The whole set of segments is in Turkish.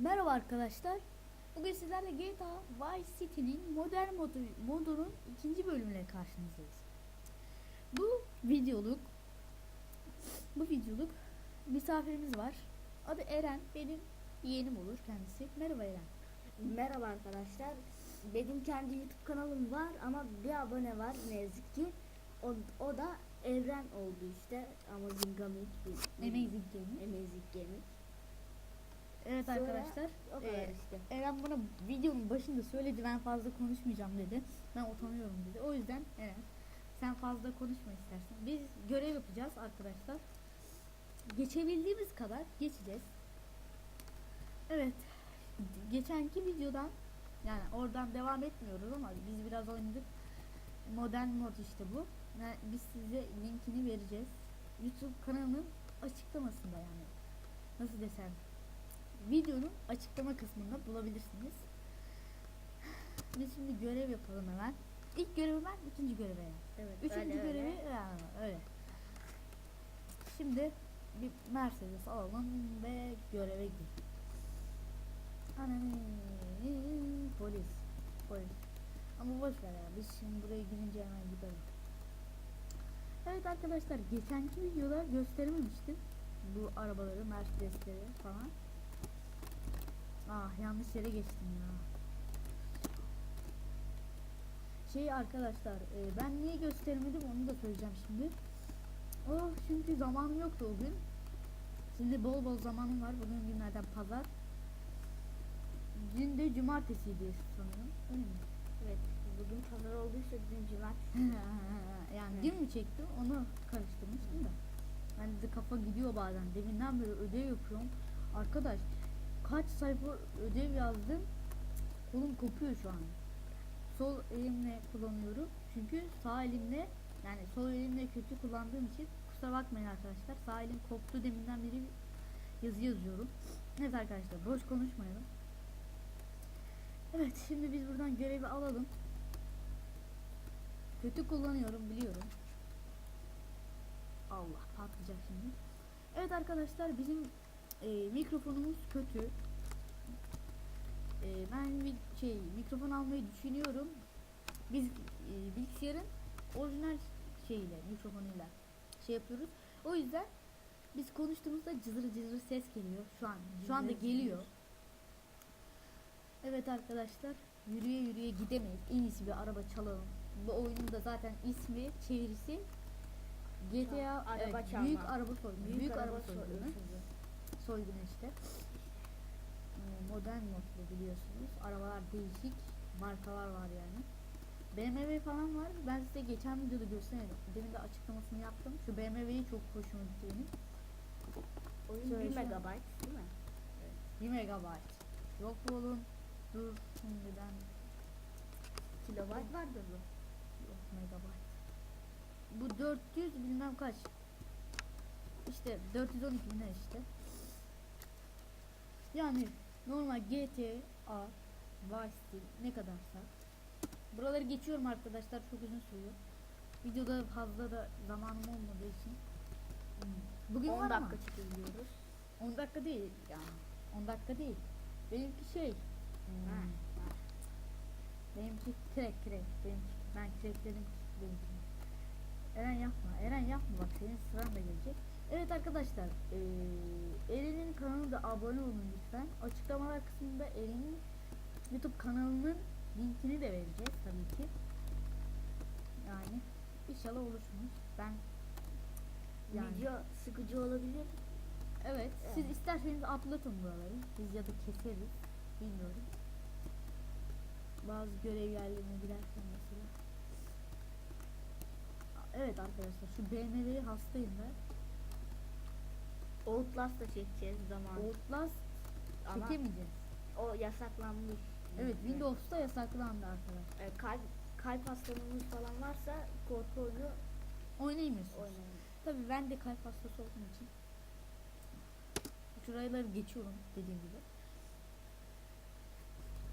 Merhaba arkadaşlar. Bugün sizlerle GTA Vice City'nin modern modu, modunun ikinci bölümüyle karşınızdayız. Bu videoluk bu videoluk misafirimiz var. Adı Eren. Benim yeğenim olur kendisi. Merhaba Eren. Merhaba arkadaşlar. Benim kendi YouTube kanalım var ama bir abone var ne yazık ki. O, o da Evren oldu işte. Amazing Gaming. Amazing Gaming. Amazing Gaming. Evet Sonra arkadaşlar. O kadar e, işte. Eren bana videonun başında söyledi ben fazla konuşmayacağım dedi. Ben utanıyorum dedi. O yüzden Eren sen fazla konuşma istersen. Biz görev yapacağız arkadaşlar. Geçebildiğimiz kadar geçeceğiz. Evet. Geçenki videodan yani oradan devam etmiyoruz ama biz biraz oynadık. Modern mod işte bu. Yani biz size linkini vereceğiz. YouTube kanalının açıklamasında yani. Nasıl desem videonun açıklama kısmında bulabilirsiniz. Biz şimdi görev yapalım hemen. İlk görevi ben, ikinci görevi Eren. Evet. Üçüncü öyle, öyle. görevi Eren, öyle. Şimdi bir Mercedes alalım ve göreve gidelim. Ananı polis. Polis. Ama boş ver ya. Biz şimdi buraya girince hemen gidelim. Evet arkadaşlar geçenki videoda gösterememiştim. Bu arabaları, Mercedesleri falan. Ah yanlış yere geçtim ya. Şey arkadaşlar e, ben niye göstermedim onu da söyleyeceğim şimdi. Oh çünkü zamanım yoktu o gün. Şimdi bol bol zamanım var. Bugün günlerden pazar. Dün de cumartesiydi sanırım. Öyle mi? Evet. Bugün pazar olduysa dün cumartesi. yani Evet. dün mü çektim onu karıştırmıştım da. Ben de kafa gidiyor bazen. Deminden beri ödev yapıyorum. Arkadaş kaç sayfa ödev yazdım. Kolum kopuyor şu an. Sol elimle kullanıyorum. Çünkü sağ elimle yani sol elimle kötü kullandığım için kusura bakmayın arkadaşlar. Sağ elim koptu deminden beri yazı yazıyorum. Evet arkadaşlar boş konuşmayalım. Evet şimdi biz buradan görevi alalım. Kötü kullanıyorum biliyorum. Allah patlayacak şimdi. Evet arkadaşlar bizim e, mikrofonumuz kötü. E, ben bir şey mikrofon almayı düşünüyorum. Biz e, bilgisayarın orijinal şeyiyle mikrofonuyla şey yapıyoruz. O yüzden biz konuştuğumuzda cızır cızır ses geliyor. Şu an şu anda geliyor. Evet arkadaşlar yürüye yürüye gidemeyiz. En iyisi bir araba çalalım. Bu oyunun da zaten ismi çevirisi GTA Araba evet, çalma. büyük araba soygunu. Büyük, araba, soygunu. soygusu. Soygunu işte. Ee, Modern modlu biliyorsunuz. Arabalar değişik markalar var yani. BMW falan var. Ben size geçen videoda göstermedim. Demin de açıklamasını yaptım. Şu BMW'yi çok hoşuma gitti benim. Oyun Şöyle 1 şu an- megabayt değil mi? 1 megabayt. Yok bu oğlum. Dur şimdiden Kilobayt vardır bu. Yok megabayt. Bu 400 bilmem kaç. İşte 412 bin işte. Yani normal GTA Vice City ne kadarsa. Buraları geçiyorum arkadaşlar çok uzun sürüyor. Videoda fazla da zamanım olmadığı için. Bugün 10 var ama. dakika çekebiliyoruz. 10 dakika değil yani. 10 dakika değil. Benimki şey. hmm, Ha, ha. Benimki krek krek. Benimki, ben krekledim benimki. Eren yapma. Eren yapma bak senin sıran da gelecek. Evet arkadaşlar. eee Eren'in kanalına da abone olun lütfen. Açıklamalar kısmında Eren'in YouTube kanalının linkini de vereceğiz tabii ki. Yani inşallah olursunuz. Ben yani Video sıkıcı olabilir. Evet, siz Evet. isterseniz atlatın buraları. Biz ya da keseriz. Bilmiyorum. Bazı görev yerlerine giderken mesela. Evet arkadaşlar şu BMW'yi hastayım ben. Outlast da çekeceğiz zaman. Outlast Ama çekemeyeceğiz. o yasaklanmış. Evet Windows'ta yasaklandı arkadaşlar. E, kalp, kalp hastalığınız falan varsa korku oyunu Oynayamıyorsunuz. oynayın. Tabii ben de kalp hastası olduğum için şuraları geçiyorum dediğim gibi.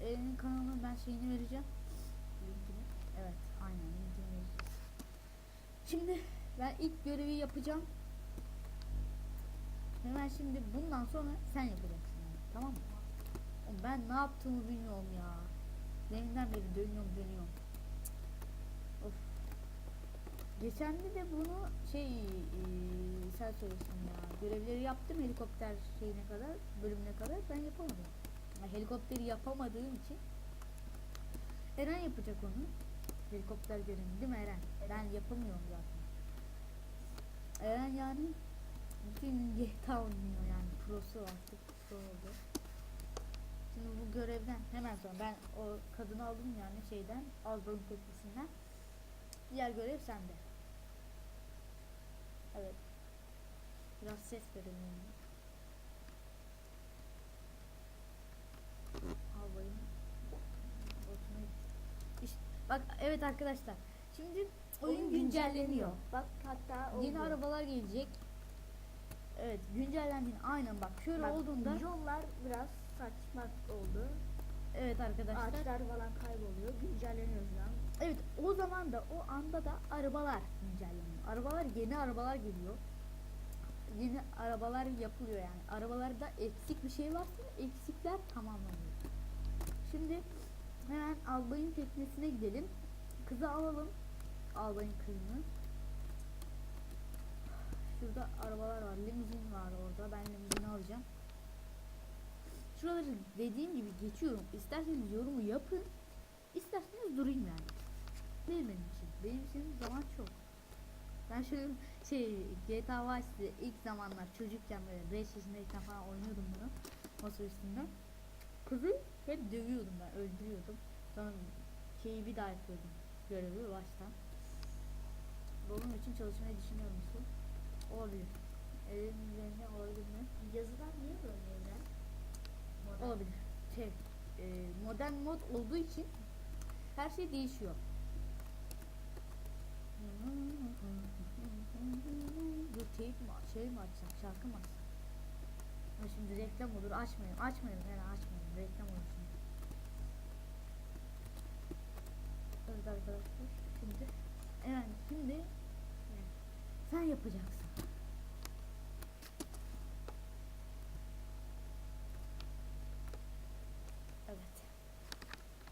Eren'in kanalının ben şeyini vereceğim. Linkini. Evet, aynen linkini vereceğiz. Şimdi ben ilk görevi yapacağım. Hemen şimdi bundan sonra sen yapacaksın. yani, Tamam mı? Ben ne yaptığımı bilmiyorum ya. Deminden beri dönüyorum dönüyorum. Of. Geçen de bunu şey eee, sen söylesin ya. Görevleri yaptım helikopter şeyine kadar, bölümüne kadar ben yapamadım. Ya helikopteri yapamadığım için Eren yapacak onu. Helikopter görevini değil mi Eren? Ben yapamıyorum zaten. Eren yani bütün GTA oynuyor yani prosu artık pro oldu. Şimdi bu görevden hemen sonra ben o kadını aldım yani şeyden Albalın tepkisinden. Diğer görev sende. Evet. Biraz ses verelim. yani. Git. İşte, bak evet arkadaşlar. Şimdi oyun güncelleniyor. Bak hatta oldu. Yeni arabalar gelecek. Evet güncellendiğinde aynen bak şöyle Bak, olduğunda Yollar biraz saçma oldu. evet arkadaşlar Ağaçlar falan kayboluyor. Güncelleniyor şu evet o zaman da o anda da arabalar güncelleniyor. Arabalar yeni arabalar geliyor. Yeni arabalar yapılıyor yani. Arabalarda eksik bir şey varsa eksikler tamamlanıyor. Şimdi hemen albayın teknesine gidelim. Kızı alalım. Albayın kızını. Şurada arabalar var. Limuzin var orada. Ben limuzini alacağım. Şuraları dediğim gibi geçiyorum. İsterseniz yorumu yapın. İsterseniz durayım yani. Değil benim için. Benim için zaman çok. Ben şöyle şey GTA Vice'de ilk zamanlar çocukken böyle 5 yaşındayken falan oynuyordum bunu masa üstünde. Kızı hep dövüyordum ben, öldürüyordum. Sonra şeyi bir daha yapıyordum. Görevi baştan. Bunun için çalışmayı düşünüyor musun? Olabilir. Elimin üzerine olabilir? Yazılar niye böyle evren? Modern. Olabilir. Şey, e, modern mod olduğu için her şey değişiyor. Dur teyip mi, şey mi açsam, şarkı mı açsam? Ama şimdi reklam olur, açmayalım, açmayalım, yani açmayalım, reklam olur şimdi. Evet arkadaşlar, şimdi, evet, şimdi sen yapacaksın. Evet.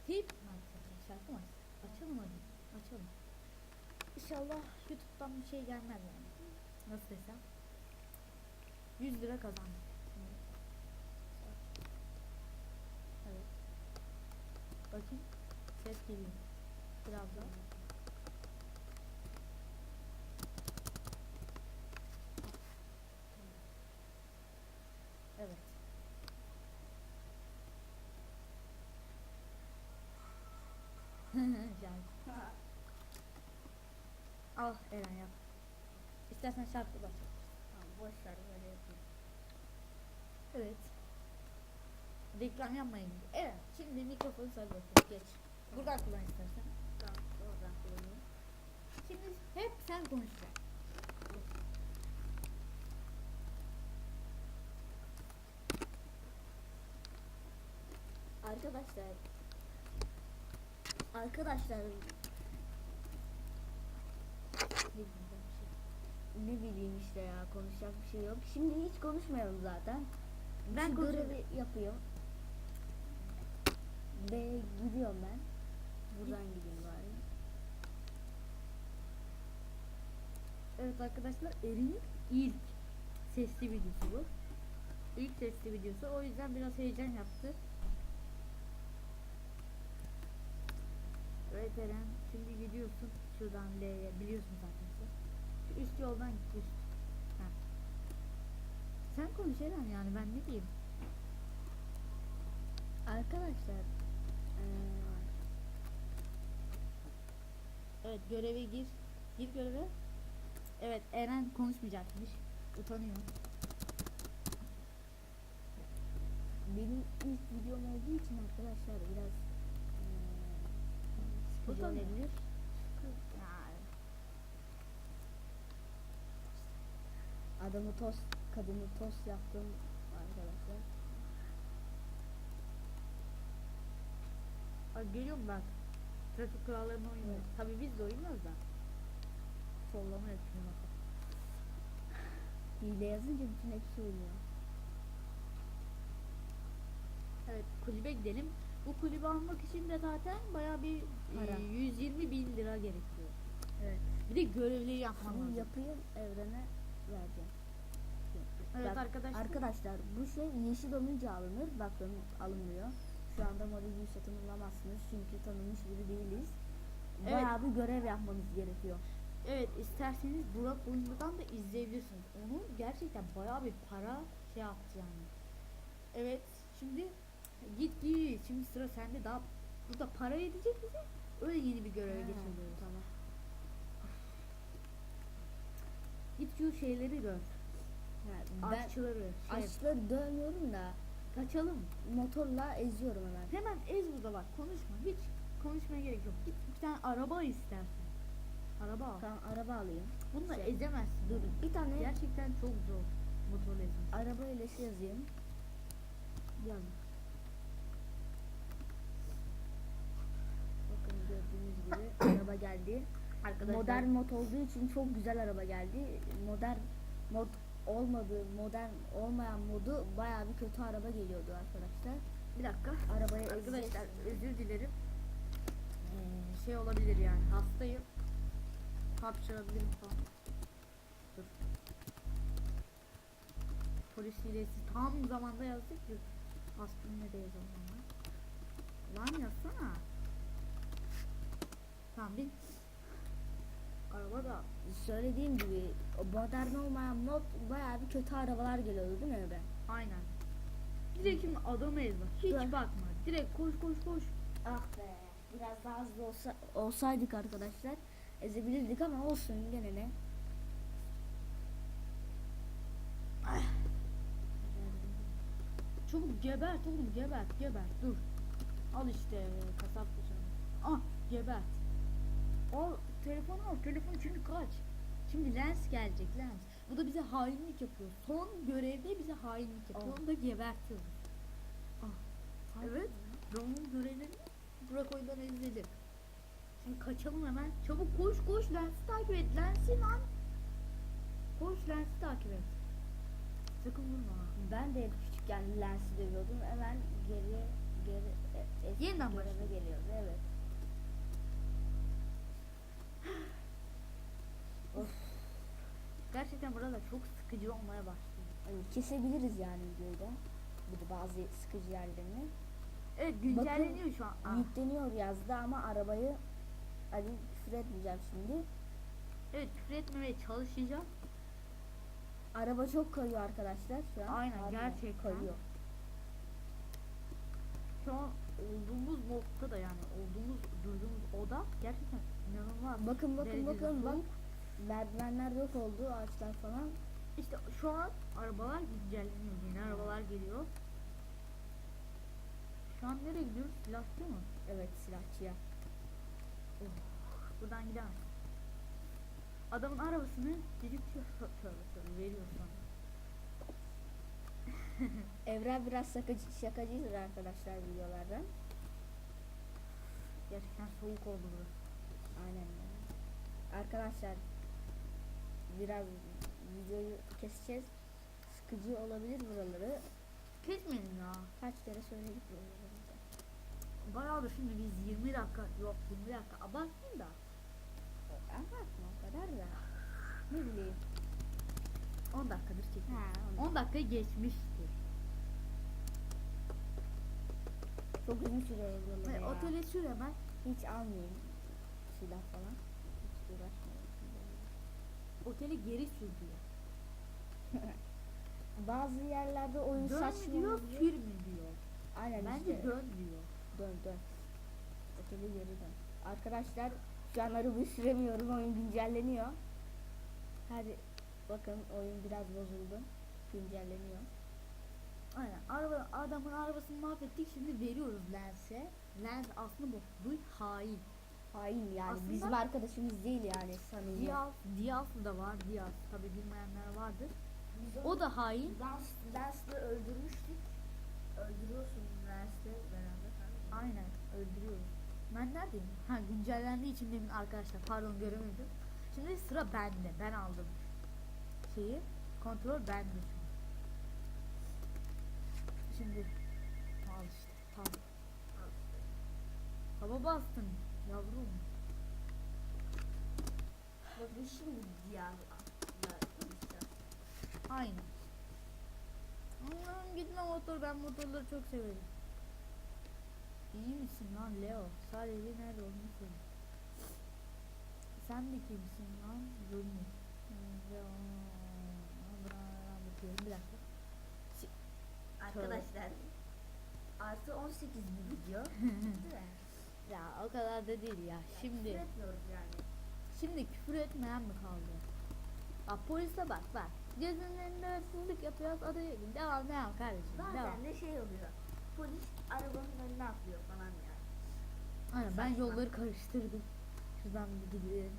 Teyip mi açsak, şarkı mı açsak? Açalım hadi, açalım. İnşallah YouTube'dan bir şey gelmez yani. Nasıl desem? 100 lira kazandık. Şimdi. Evet. Bakayım. Ses geliyor. Biraz daha. Evet. Şarkı. Al Eren yap. İstersen şarkı. Tamam, boş ver böyle yapayım. Evet. Reklam yapmayın. Evet. Şimdi mikrofonu sar bakayım. Geç. Buradan kullan istersen. Tamam, oradan kullanayım. Şimdi hep sen konuşacaksın. Arkadaşlar Arkadaşlar Ne bileyim ben bir şey. Ne bileyim işte ya konuşacak bir şey yok. Şimdi hiç konuşmayalım zaten. Ben görevi yapıyorum. Ve gidiyorum ben. Buradan gideyim bari. Evet arkadaşlar Eren'in ilk sesli videosu bu. İlk sesli videosu. O yüzden biraz heyecan yaptı. Evet Eren şimdi gidiyorsun şuradan L'ye biliyorsun zaten sen. üst yoldan git üst. Ha. Sen konuş Eren yani ben ne diyeyim. Arkadaşlar eee, Evet göreve gir. Gir göreve. Evet Eren konuşmayacakmış. Utanıyor. benim ilk videom olduğu için arkadaşlar biraz eee, sıkıcı Utanıyor. olabilir. Yani. Adamı tost, kadını tost yaptım arkadaşlar. Bak geliyorum bak. Trafik kurallarına uymuyor. Evet. Tabii biz de uymuyoruz da. Sollama yapıyor bak. Hile yazınca bütün hepsi oluyor. Evet kulübe gidelim. Bu kulübü almak için de zaten baya bir Para. e, 120 bin lira gerekiyor. Evet. Bir de görevliyi yapman Bunu lazım. yapayım evrene vereceğim. Evet Bak, arkadaşlar. Arkadaşlar bu şey yeşil olunca alınır. Bakın alınmıyor. Şu anda Mori'yi satın alamazsınız çünkü tanınmış biri değiliz. Evet. Bayağı bir görev yapmanız gerekiyor. Evet isterseniz Burak oyundan da izleyebilirsiniz. Onu gerçekten bayağı bir para şey yaptı yani. Evet şimdi git git şimdi sıra sende daha burada para edecek bize öyle yeni bir göreve geçiyoruz. Tamam. Git şu şeyleri gör. Ha, ben Aşçıları. Şey, açları dövmüyorum da kaçalım. motorla eziyorum hemen. Hemen ez burada bak konuşma. Hiç konuşmaya gerek yok. Git bir tane araba istersen. Araba al. Tamam araba alayım. Bununla Şey, ezemezsin. Dur bir tane Gerçekten çok zor motorla ezmek. araba ile şey yazayım. Yan. Bakın gördüğünüz gibi araba geldi. Arkadaşlar Modern mod olduğu için çok güzel araba geldi. Modern mod olmadığı, modern olmayan modu bayağı bir kötü araba geliyordu arkadaşlar. bir dakika. Arabaya Arkadaşlar özür dilerim. Ee, şey olabilir yani hastayım. Hapşırabilirim falan. Dur. Polis hilesi tam zamanda yazdık ki de yazalım ama. Lan yazsana. Tamam bin. Araba da Söylediğim gibi modern olmayan mod bayağı bir kötü arabalar geliyordu değil mi Emre? aynen. Direkt şimdi adamı ezme. Hiç Dur. bakma. Direkt koş koş koş. Ah be. Biraz daha hızlı olsa, olsaydık arkadaşlar ezebilirdik ama olsun gene ne. Çabuk gebert oğlum gebert gebert dur. Al işte kasap bıçağı. Ah gebert. Al telefonu al telefon çünkü kaç. Şimdi lens gelecek lens. Bu da bize hainlik yapıyor. Son görevde bize hainlik yapıyor. Onu da gebertiyoruz. Ah. Evet. Ben onun görevlerini Burak oyundan izledim. Şimdi kaçalım hemen. Çabuk koş koş lensi takip et. Lensi lan. Koş lensi takip et. Sakın vurma. Ben de hep küçükken lensi dövüyordum. Hemen geri geri e, eski Yeniden göreve başlıyor. geliyordu. Evet. Gerçekten burada çok sıkıcı olmaya başladı. Hani kesebiliriz yani videoyu da. Bir de bazı sıkıcı yerlerini. Evet güncelleniyor şu an. Ah, Yükleniyor yazdı ama arabayı hadi küfür etmeyeceğim şimdi. evet küfür etmemeye çalışacağım. Araba çok kayıyor arkadaşlar şu an. Aynen, Harbiden gerçekten. Kayıyor. Şu an olduğumuz nokta da yani olduğumuz durduğumuz oda gerçekten inanılmaz. Bakın bakın derecede bakın bak. Merdivenler yok oldu ağaçlar falan. İşte şu an arabalar güncelleniyor. Yeni arabalar geliyor. Şu an nereye gidiyoruz? Silahçı mı? Evet silahçıya. Buradan gidemez. Adamın arabasını tövbe veriyor sonra. Evren biraz şakacı, şakacıdır arkadaşlar videolardan. Gerçekten soğuk oldu burası. Aynen. Arkadaşlar biraz videoyu keseceğiz. Sıkıcı olabilir buraları. Kesmeyelim ya. Kaç kere söyledik buraları bize. Bayağı da şimdi biz 20 dakika yok 20 dakika abartmayayım da Anlatma o kadar da. Ne bileyim. 10 dakikadır çekiyorum. Ha, 10 dakika geçmiştir. Çok uzun sürüyor Ve ya. otele sür hemen. Hiç almayayım silah falan. Hiç uğraşmayayım. Otele geri sür diyor. Bazı yerlerde oyun Dön saçma diyor, sür mü diyor. Aynen Bence işte. dön diyor. Dön dön. Otele geri dön. Arkadaşlar şu an arabayı süremiyorum. Oyun güncelleniyor. Hadi bakın oyun biraz bozuldu. Güncelleniyor. Aynen. Araba, adamın arabasını mahvettik şimdi veriyoruz Lens'e. Lens aslında bu, bu hain. Hain yani. Aslında- Bizim arkadaşımız değil yani samimi. Diaz, Diaz da var Diaz. Tabi bilmeyenler vardır. Biz O da hain. Lens, Lens'le öldürmüştük. Öldürüyorsun Lens'le beraber. Aynen öldürüyoruz. Ben neredeyim? Ha güncellendiği için demin arkadaşlar pardon göremedim. Şimdi sıra bende. Ben aldım şeyi. Kontrol şu an. Şimdi al işte. Tamam. bastın yavrum? Bakın şimdi diğer. Aynen. Allah'ım gitme motor ben motorları çok severim. İyi misin lan Leo? Sadece nerede olduğunu söyle. Sen de kimsin lan? Rumi. Leo. Bakıyorum bir dakika. Arkadaşlar artı 18 bir video. Değil mi? Ya o kadar da değil ya. Şimdi Küfür etmiyoruz yani. şimdi küfür etmeyen mi kaldı? Bak polise bak bak. Gözünün önünde hırsızlık yapıyoruz. O da diyor ki, devam devam kardeşim. Devam. Bazen de şey oluyor. Polis arabanın önüne atlıyor falan yani. Aynen ben yolları karıştırdım. Şuradan bir gidelim.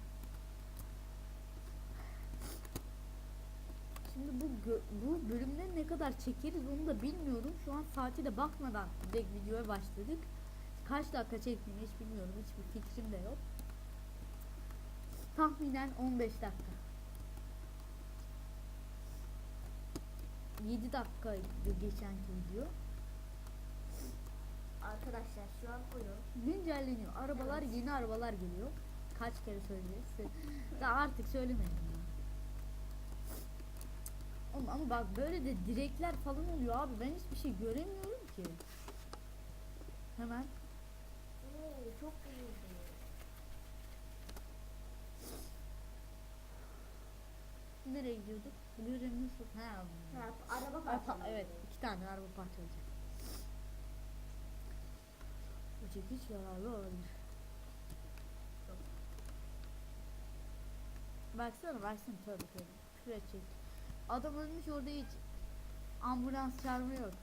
Şimdi bu bu bölümde ne kadar çekeriz onu da bilmiyorum. Şu an saati de bakmadan direkt videoya başladık. Kaç dakika çektiğimi hiç bilmiyorum. Hiçbir fikrim de yok. Tahminen 15 dakika. 7 dakika geçenki video. Arkadaşlar şu an oyun. Güncelleniyor. Arabalar Evet. yeni arabalar geliyor. Kaç kere söyleyeceğiz? Daha artık söylemedim ya. Ama, bak böyle de direkler falan oluyor abi. Ben hiçbir şey göremiyorum ki. Hemen Oo, çok güzel. nereye gidiyorduk? Blue nasıl? Ha. Ha, araba parçaları. evet, iki tane araba parçalayacak. Bu çekiç yararlı olabilir. Baksana baksana tövbe tövbe. Küfür edecek. Adam ölmüş orada hiç ambulans çağırma yok.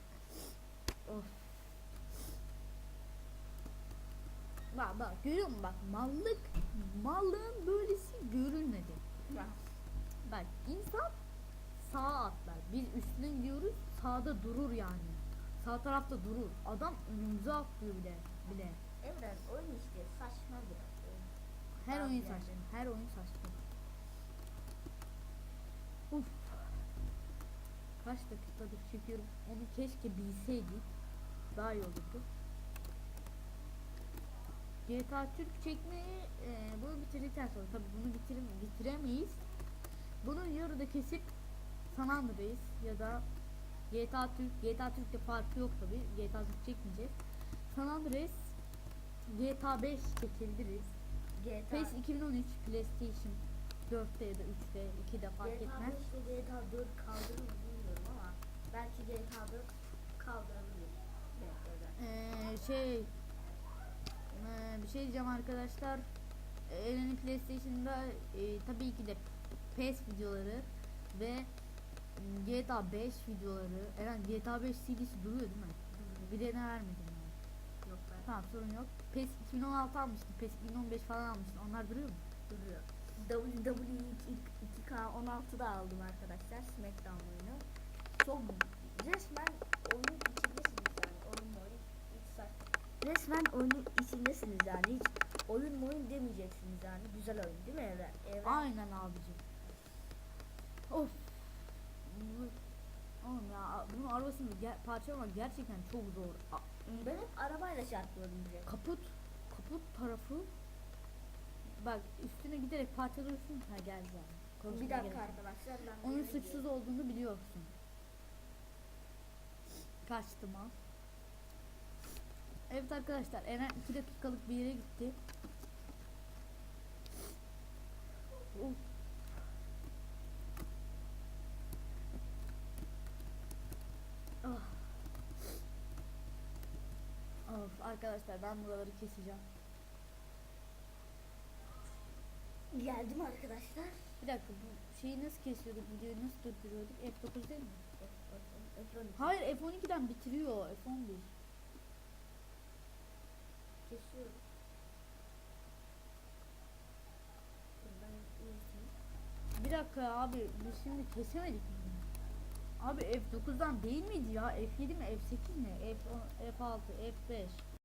Of. Bak bak görüyor musun bak mallık mallığın böylesi görülmedi. Bak insan sağa atlar. Biz üstüne gidiyoruz sağda durur yani. Sağ tarafta durur. Adam önümüze atlıyor bile. bile. Evren oyun işte saçma biraz. Her oyun saçma. Her oyun saçma. Uf. Kaç dakikadır çekiyorum. Onu keşke bilseydik. Daha iyi olurdu. GTA Türk çekmeyi e, bunu bitirdikten sonra tabii bunu bitirim, bitiremeyiz. Bunu yarıda kesip San Andreas ya da GTA Türk GTA Türk'te farkı yok tabii. GTA Türk çekmeyeceğiz. San Andreas GTA 5 çekebiliriz. GTA, PES 2013 PlayStation 4'te ya da 3'te 2'de fark GTA etmez. 5 ile GTA 4 kaldırır mı bilmiyorum ama belki GTA 4 kaldırabilir. Belki Evren. Ee, şey ee, bir şey diyeceğim arkadaşlar. Eren'in PlayStation'da e, tabii ki de PES videoları ve m, GTA 5 videoları. Eren GTA 5 CD'si duruyor değil mi? Bir de ne vermedim yani. Yok ben Tamam sorun yok. PES 2016 almıştım. PES 2015 falan almıştım. Onlar duruyor mu? duruyor. WWE 2K16'da aldım arkadaşlar. Smackdown oyunu. Çok resmen oyunun içindesiniz yani. Oyun oyun. Resmen oyunun içindesiniz yani. Hiç oyun oyun demeyeceksiniz yani. Güzel oyun değil mi Evren? Evren Aynen abicim. Of. Bu- Oğlum ya bunun arabasını ger- parçalamak gerçekten çok zor. A- ben hep arabayla çarpıyordum direkt. kaput kaput tarafı bak üstüne giderek parçalıyorsun ha gel yani. Bir Konuşmaya dakika gerek yok. arkadaşlar ben Onun suçsuz olduğunu biliyorsun. Kaçtım ha. Evet arkadaşlar Eren 2 dakikalık bir yere gitti. Of. Ah. Of arkadaşlar ben buraları keseceğim. Geldim arkadaşlar. Bir dakika bu şeyi nasıl kesiyorduk videoyu nasıl durduruyorduk? F9 değil mi? Ekranı Hayır F12'den bitiriyor F11. kesiyorum. Bir dakika abi biz şimdi kesemedik mi? Abi F9'dan değil miydi ya? F7 mi? F8 mi? F10, F6, F5.